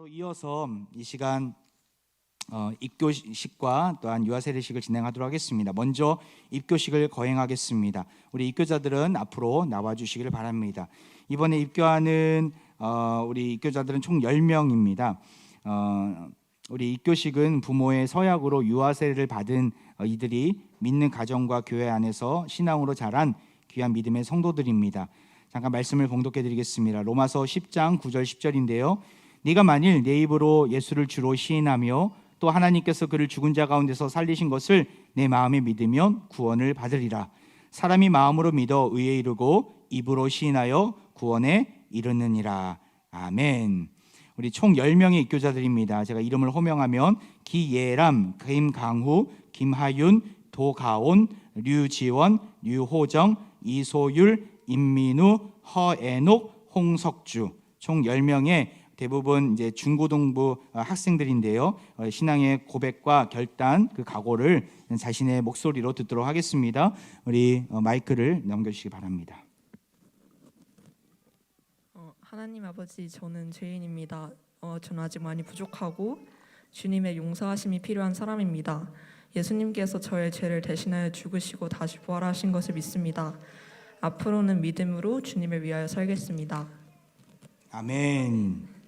바로 이어서 이 시간 어, 입교식과 또한 유아세례식을 진행하도록 하겠습니다. 먼저 입교식을 거행하겠습니다. 우리 입교자들은 앞으로 나와 주시기를 바랍니다. 이번에 입교하는 어, 우리 입교자들은 총 10명입니다. 어, 우리 입교식은 부모의 서약으로 유아세례를 받은 어, 이들이 믿는 가정과 교회 안에서 신앙으로 자란 귀한 믿음의 성도들입니다. 잠깐 말씀을 봉독해 드리겠습니다. 로마서 10장 9절 10절인데요. 네가 만일 내 입으로 예수를 주로 시인하며 또 하나님께서 그를 죽은 자 가운데서 살리신 것을 내 마음에 믿으면 구원을 받으리라. 사람이 마음으로 믿어 의에 이르고 입으로 시인하여 구원에 이르느니라. 아멘. 우리 총 10명의 입교자들입니다. 제가 이름을 호명하면 기예람, 김강후, 김하윤, 도가온, 류지원, 류호정, 이소율, 임민우, 허애녹, 홍석주 총 10명의 대부분 이제 중고등부 어, 학생들인데요. 어, 신앙의 고백과 결단 그 각오를 자신의 목소리로 듣도록 하겠습니다. 우리 어, 마이크를 넘겨주시기 바랍니다. 어, 하나님 아버지 저는 죄인입니다. 어, 저는 아직 많이 부족하고 주님의 용서하심이 필요한 사람입니다. 예수님께서 저의 죄를 대신하여 죽으시고 다시 부활하신 것을 믿습니다. 앞으로는 믿음으로 주님을 위하여 살겠습니다. 아멘.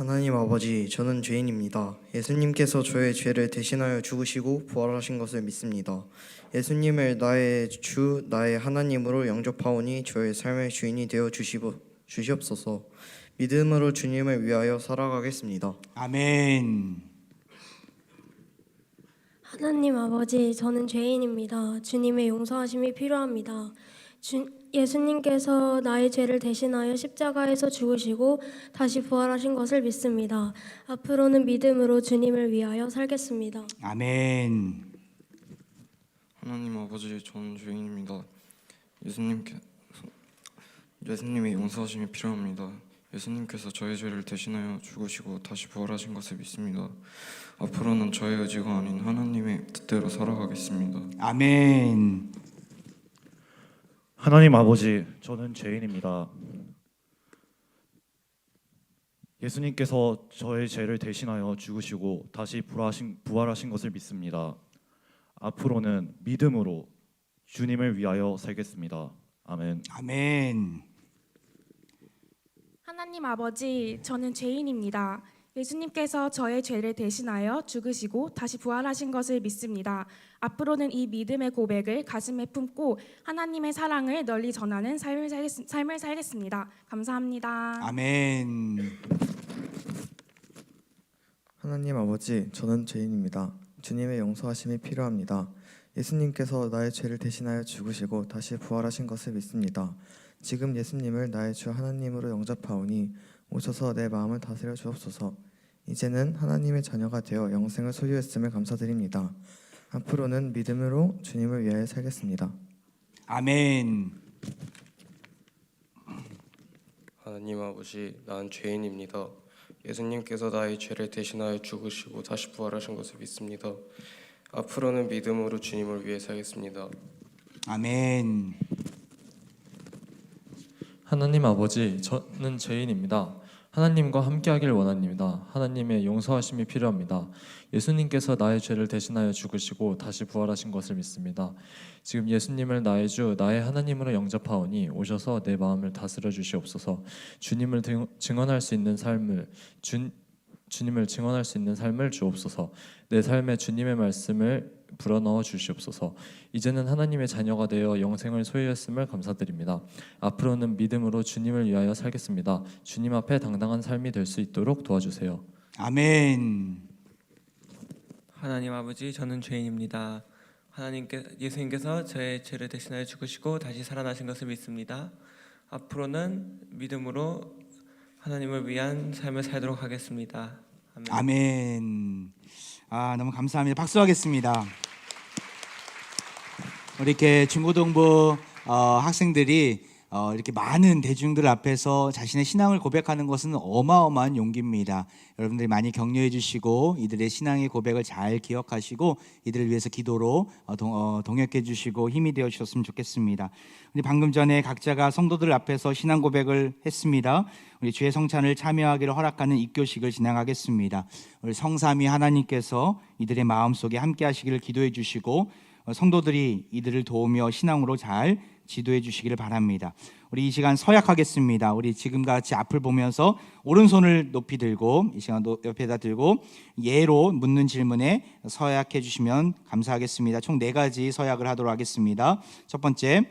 하나님 아버지, 저는 죄인입니다. 예수님께서 저의 죄를 대신하여 죽으시고 부활하신 것을 믿습니다. 예수님을 나의 주, 나의 하나님으로 영접하오니 저의 삶의 주인이 되어 주시고, 주시옵소서. 믿음으로 주님을 위하여 살아가겠습니다. 아멘. 하나님 아버지, 저는 죄인입니다. 주님의 용서하심이 필요합니다. 주, 예수님께서 나의 죄를 대신하여 십자가에서 죽으시고 다시 부활하신 것을 믿습니다. 앞으로는 믿음으로 주님을 위하여 살겠습니다. 아멘. 하나님 아버지 저는 죄인입니다. 예수님께 예수님의 용서하심이 필요합니다. 예수님께서 저의 죄를 대신하여 죽으시고 다시 부활하신 것을 믿습니다. 앞으로는 저의 의지가 아닌 하나님의 뜻대로 살아가겠습니다. 아멘. 하나님 아버지, 저는 죄인입니다. 예수님께서 저의 죄를 대신하여 죽으시고 다시 부활하신, 부활하신 것을 믿습니다. 앞으로는 믿음으로 주님을 위하여 살겠습니다. 아멘. 아멘. 하나님 아버지, 저는 죄인입니다. 예수님께서 저의 죄를 대신하여 죽으시고 다시 부활하신 것을 믿습니다. 앞으로는 이 믿음의 고백을 가슴에 품고 하나님의 사랑을 널리 전하는 삶을, 살겠, 삶을 살겠습니다. 감사합니다. 아멘. 하나님 아버지, 저는 죄인입니다. 주님의 용서하심이 필요합니다. 예수님께서 나의 죄를 대신하여 죽으시고 다시 부활하신 것을 믿습니다. 지금 예수님을 나의 주 하나님으로 영접하오니 오셔서 내 마음을 다스려 주옵소서. 이제는 하나님의 자녀가 되어 영생을 소유했음을 감사드립니다. 앞으로는 믿음으로 주님을 위하여 살겠습니다. 아멘. 하나님 아버지, 난 죄인입니다. 예수님께서 나의 죄를 대신하여 죽으시고 다시 부활하신 것을 믿습니다. 앞으로는 믿음으로 주님을 위해 살겠습니다. 아멘. 하나님 아버지, 저는 죄인입니다. 하나님과 함께하길 원합니다. 하나님의 용서하심이 필요합니다. 예수님께서 나의 죄를 대신하여 죽으시고 다시 부활하신 것을 믿습니다. 지금 예수님을 나의 주, 나의 하나님으로 영접하오니 오셔서 내 마음을 다스려 주시옵소서. 주님을 등- 증언할 수 있는 삶을 주, 주님을 증언할 수 있는 삶을 주옵소서. 내 삶에 주님의 말씀을 불어넣어 주시옵소서. 이제는 하나님의 자녀가 되어 영생을 소유했음을 감사드립니다. 앞으로는 믿음으로 주님을 위하여 살겠습니다. 주님 앞에 당당한 삶이 될 수 있도록 도와주세요. 아멘. 하나님 아버지 저는 죄인입니다. 하나님께 예수님께서 저의 죄를 대신하여 죽으시고 다시 살아나신 것을 믿습니다. 앞으로는 믿음으로 하나님을 위한 삶을 살도록 하겠습니다. 아멘. 아멘. 아 너무 감사합니다. 박수하겠습니다. 우리 이렇게 중고등부 어, 학생들이 어, 이렇게 많은 대중들 앞에서 자신의 신앙을 고백하는 것은 어마어마한 용기입니다. 여러분들이 많이 격려해 주시고 이들의 신앙의 고백을 잘 기억하시고 이들을 위해서 기도로 어, 동, 어, 동역해 주시고 힘이 되어 주셨으면 좋겠습니다. 우리 방금 전에 각자가 성도들 앞에서 신앙 고백을 했습니다. 우리 주의 성찬을 참여하기를 허락하는 입교식을 진행하겠습니다. 우리 성삼위 하나님께서 이들의 마음속에 함께 하시기를 기도해 주시고 어, 성도들이 이들을 도우며 신앙으로 잘 지도해 주시기를 바랍니다. 우리 이 시간 서약하겠습니다. 우리 지금 같이 앞을 보면서 오른손을 높이 들고 이 시간 노- 옆에다 들고 예로 묻는 질문에 서약해 주시면 감사하겠습니다. 총 네 가지 서약을 하도록 하겠습니다. 첫 번째,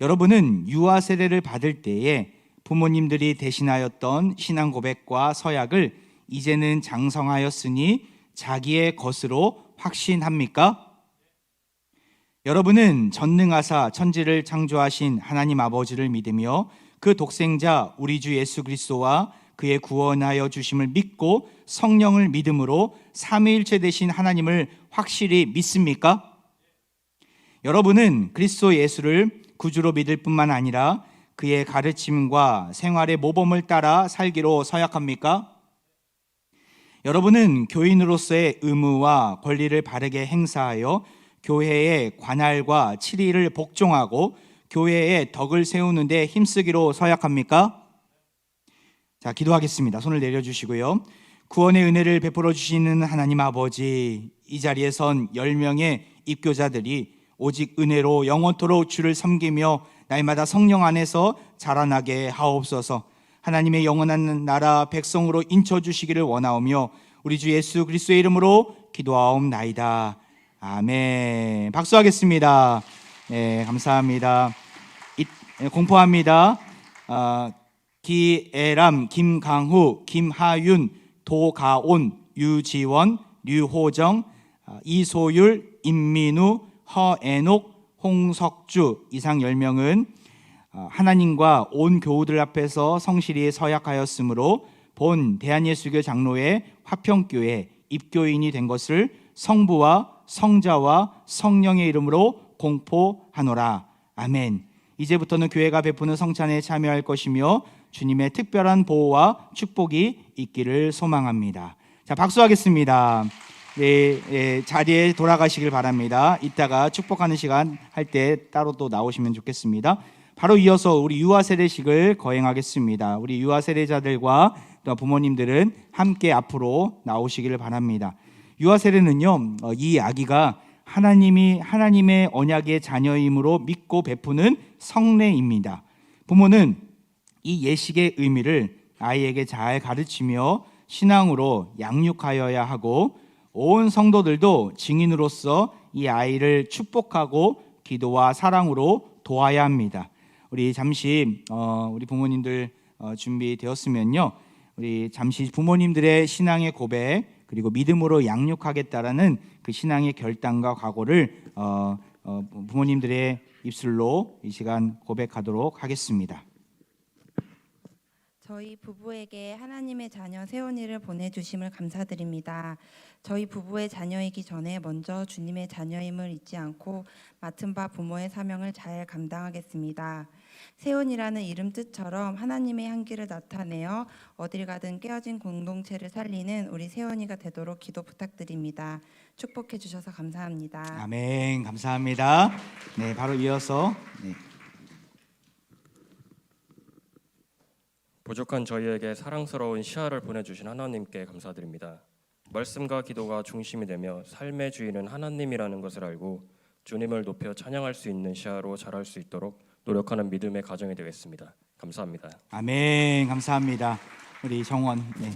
여러분은 유아 세례를 받을 때에 부모님들이 대신하였던 신앙 고백과 서약을 이제는 장성하였으니 자기의 것으로 확신합니까? 여러분은 전능하사 천지를 창조하신 하나님 아버지를 믿으며 그 독생자 우리 주 예수 그리스도와 그의 구원하여 주심을 믿고 성령을 믿음으로 삼위일체 되신 하나님을 확실히 믿습니까? 여러분은 그리스도 예수를 구주로 믿을 뿐만 아니라 그의 가르침과 생활의 모범을 따라 살기로 서약합니까? 여러분은 교인으로서의 의무와 권리를 바르게 행사하여 교회의 관할과 치리를 복종하고 교회의 덕을 세우는데 힘쓰기로 서약합니까? 자, 기도하겠습니다. 손을 내려주시고요. 구원의 은혜를 베풀어 주시는 하나님 아버지, 이 자리에 선 10명의 입교자들이 오직 은혜로 영원토록 주를 섬기며 날마다 성령 안에서 자라나게 하옵소서. 하나님의 영원한 나라 백성으로 인쳐 주시기를 원하오며 우리 주 예수 그리스도의 이름으로 기도하옵나이다. 아멘. 박수하겠습니다. 네, 감사합니다. 이- 예, 공포합니다. 아, 기애람, 김강후, 김하윤, 도가온, 유지원, 류호정, 아, 이소율, 임민우, 허애녹, 홍석주 이상 10명은 아, 하나님과 온 교우들 앞에서 성실히 서약하였으므로 본 대한예수교 장로회 화평교회 입교인이 된 것을 성부와 성자와 성령의 이름으로 공포하노라. 아멘. 이제부터는 교회가 베푸는 성찬에 참여할 것이며 주님의 특별한 보호와 축복이 있기를 소망합니다. 자, 박수하겠습니다. 네, 예, 자리에 돌아가시길 바랍니다. 이따가 축복하는 시간 할 때 따로 또 나오시면 좋겠습니다. 바로 이어서 우리 유아 세례식을 거행하겠습니다. 우리 유아 세례자들과 또 부모님들은 함께 앞으로 나오시기를 바랍니다. 유아 세례는요, 어, 이 아기가 하나님이 하나님의 언약의 자녀임으로 믿고 베푸는 성례입니다. 부모는 이 예식의 의미를 아이에게 잘 가르치며 신앙으로 양육하여야 하고 온 성도들도 증인으로서 이 아이를 축복하고 기도와 사랑으로 도와야 합니다. 우리 잠시 어, 우리 부모님들 어, 준비되었으면요, 우리 잠시 부모님들의 신앙의 고백 그리고 믿음으로 양육하겠다라는 그 신앙의 결단과 각오를 어, 어, 부모님들의 입술로 이 시간 고백하도록 하겠습니다. 저희 부부에게 하나님의 자녀 세원이를 보내주심을 감사드립니다. 저희 부부의 자녀이기 전에 먼저 주님의 자녀임을 잊지 않고 맡은 바 부모의 사명을 잘 감당하겠습니다. 세원이라는 이름 뜻처럼 하나님의 향기를 나타내어 어딜 가든 깨어진 공동체를 살리는 우리 세원이가 되도록 기도 부탁드립니다. 축복해 주셔서 감사합니다. 아멘. 감사합니다. 네, 바로 이어서 네. 부족한 저희에게 사랑스러운 시아를 보내주신 하나님께 감사드립니다. 말씀과 기도가 중심이 되며 삶의 주인은 하나님이라는 것을 알고 주님을 높여 찬양할 수 있는 시아로 자랄 수 있도록 노력하는 믿음의 가정이 되겠습니다. 감사합니다. 아멘. 감사합니다. 우리 정원. 네.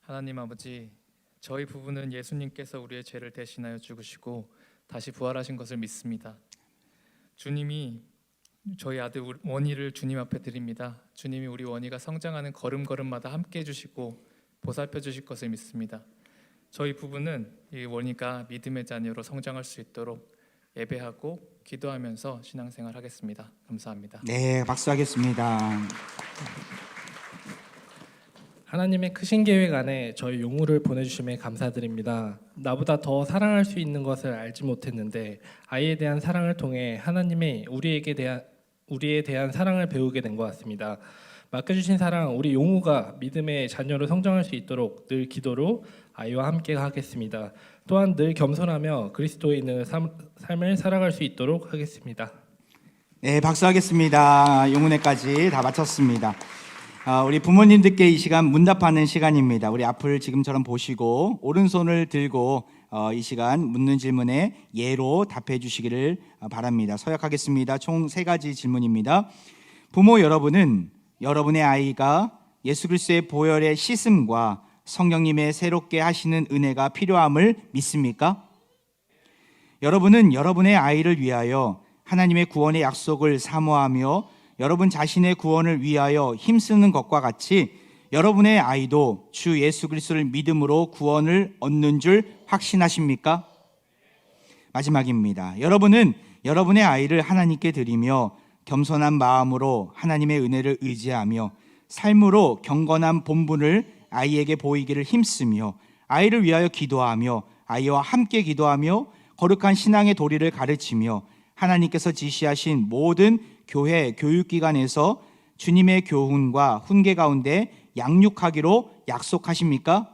하나님 아버지, 저희 부부는 예수님께서 우리의 죄를 대신하여 죽으시고 다시 부활하신 것을 믿습니다. 주님이 저희 아들 원희를 주님 앞에 드립니다. 주님이 우리 원희가 성장하는 걸음걸음마다 함께 해주시고 보살펴 주실 것을 믿습니다. 저희 부부는 이 원희가 믿음의 자녀로 성장할 수 있도록 예배하고 기도하면서 신앙생활 하겠습니다. 감사합니다. 네, 박수하겠습니다. 하나님의 크신 계획 안에 저희 용우를 보내주심에 감사드립니다. 나보다 더 사랑할 수 있는 것을 알지 못했는데 아이에 대한 사랑을 통해 하나님의 우리에게 대한 우리에 대한 사랑을 배우게 된 것 같습니다. 맡겨주신 사랑 우리 용우가 믿음의 자녀로 성장할 수 있도록 늘 기도로 아이와 함께 하겠습니다. 또한 늘 겸손하며 그리스도에 있는 삶, 삶을 살아갈 수 있도록 하겠습니다. 네, 박수하겠습니다. 용운회까지 다 마쳤습니다. 아, 우리 부모님들께 이 시간 문답하는 시간입니다. 우리 앞을 지금처럼 보시고 오른손을 들고 어, 이 시간 묻는 질문에 예로 답해 주시기를 어, 바랍니다. 서약하겠습니다. 총 세 가지 질문입니다. 부모 여러분은 여러분의 아이가 예수 그리스도의 보혈의 씻음과 성령님의 새롭게 하시는 은혜가 필요함을 믿습니까? 여러분은 여러분의 아이를 위하여 하나님의 구원의 약속을 사모하며 여러분 자신의 구원을 위하여 힘쓰는 것과 같이 여러분의 아이도 주 예수 그리스도를 믿음으로 구원을 얻는 줄 확신하십니까? 마지막입니다. 여러분은 여러분의 아이를 하나님께 드리며 겸손한 마음으로 하나님의 은혜를 의지하며 삶으로 경건한 본분을 아이에게 보이기를 힘쓰며 아이를 위하여 기도하며 아이와 함께 기도하며 거룩한 신앙의 도리를 가르치며 하나님께서 지시하신 모든 교회 교육기관에서 주님의 교훈과 훈계 가운데 양육하기로 약속하십니까?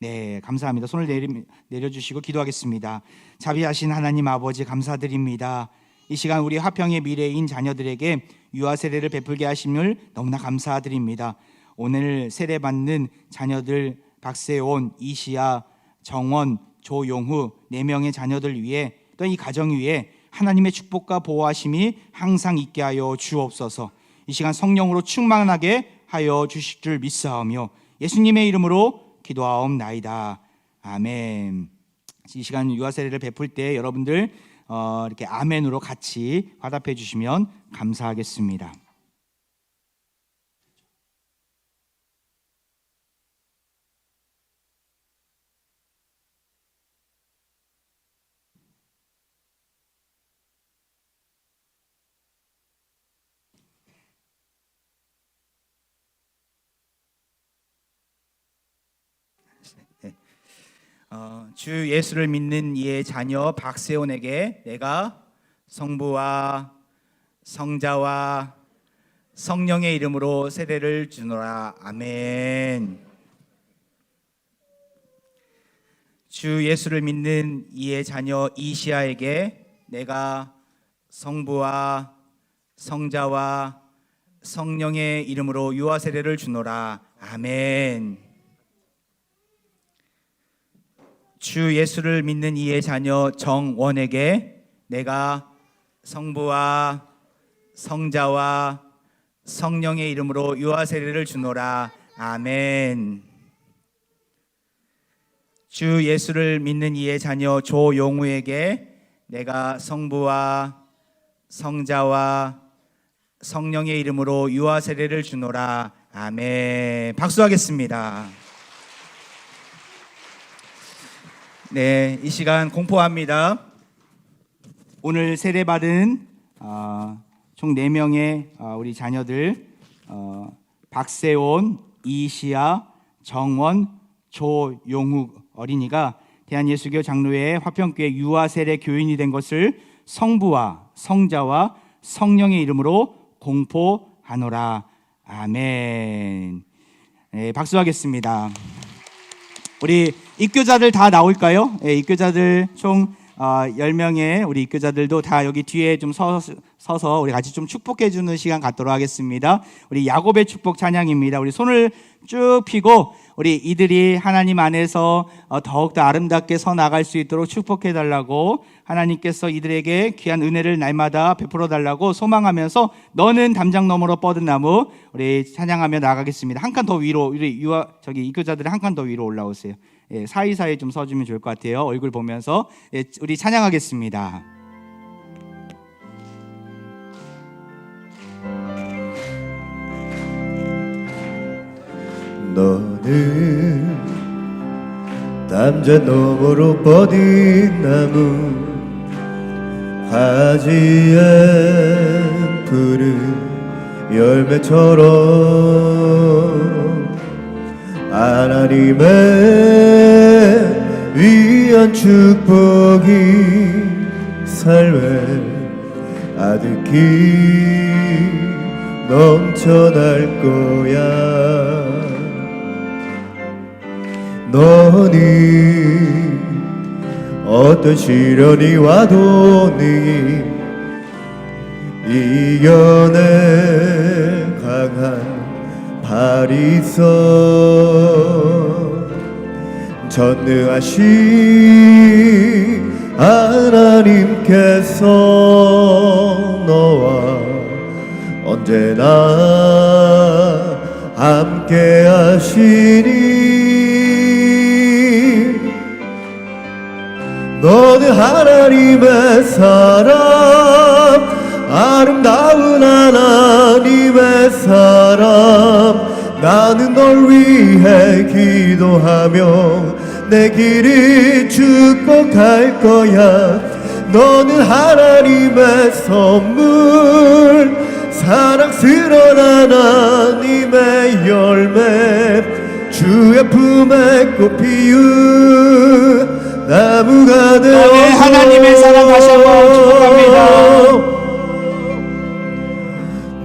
네, 감사합니다. 손을 내리, 내려주시고 기도하겠습니다. 자비하신 하나님 아버지 감사드립니다. 이 시간 우리 화평의 미래인 자녀들에게 유아 세례를 베풀게 하심을 너무나 감사드립니다. 오늘 세례 받는 자녀들 박세온, 이시아, 정원, 조용후 네 명의 자녀들 위해 또 이 가정 위에 하나님의 축복과 보호하심이 항상 있게 하여 주옵소서. 이 시간 성령으로 충만하게 하여 주실 줄 믿사오며 예수님의 이름으로 기도하옵나이다. 아멘. 이 시간 유아 세례를 베풀 때 여러분들 어, 이렇게 아멘으로 같이 화답해 주시면 감사하겠습니다. 어, 주 예수를 믿는 이의 자녀 박세온에게 내가 성부와 성자와 성령의 이름으로 세례를 주노라. 아멘. 주 예수를 믿는 이의 자녀 이시아에게 내가 성부와 성자와 성령의 이름으로 유아 세례를 주노라. 아멘. 주 예수를 믿는 이의 자녀 정원에게 내가 성부와 성자와 성령의 이름으로 유아 세례를 주노라. 아멘. 주 예수를 믿는 이의 자녀 조용우에게 내가 성부와 성자와 성령의 이름으로 유아 세례를 주노라. 아멘. 박수하겠습니다. 네, 이 시간 공포합니다. 오늘 세례받은 어, 총 4명의 어, 우리 자녀들 어, 박세온, 이시아, 정원, 조용욱 어린이가 대한예수교 장로회 화평교회 유아 세례 교인이 된 것을 성부와 성자와 성령의 이름으로 공포하노라. 아멘. 네, 박수하겠습니다. 우리 입교자들 다 나올까요? 예, 입교자들 총 어, 10명의 우리 입교자들도 다 여기 뒤에 좀 서, 서서 우리 같이 좀 축복해 주는 시간 갖도록 하겠습니다. 우리 야곱의 축복 찬양입니다. 우리 손을 쭉 펴고 우리 이들이 하나님 안에서 어, 더욱더 아름답게 서 나갈 수 있도록 축복해 달라고 하나님께서 이들에게 귀한 은혜를 날마다 베풀어 달라고 소망하면서 너는 담장 너머로 뻗은 나무 우리 찬양하며 나가겠습니다. 한 칸 더 위로 우리 유아 저기 입교자들이 한칸 더 위로 올라오세요. 예, 사이사이 좀 서주면 좋을 것 같아요. 얼굴 보면서 예, 우리 찬양하겠습니다. 너는 담자 너머로 뻗은 나무 가지에 푸른 열매처럼 하나님의 위한 축복이 삶에 아득히 넘쳐날 거야. 너는 어떤 시련이 와도 네 이겨낼 강한 있어 전능하신 하나님께서 너와 언제나 함께 하시니 너는 하나님의 사람 아름다운 하나님의 사람 나는 널 위해 기도하며 내 길을 축복할 거야 너는 하나님의 선물 사랑스러운 하나님의 열매 주의 품에 꽃 피운 나무가 되어 하나님의 사랑 다시 한번 축복합니다.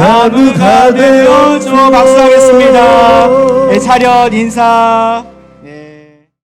나무가 되어줘 박수하겠습니다. 네, 차렷 인사.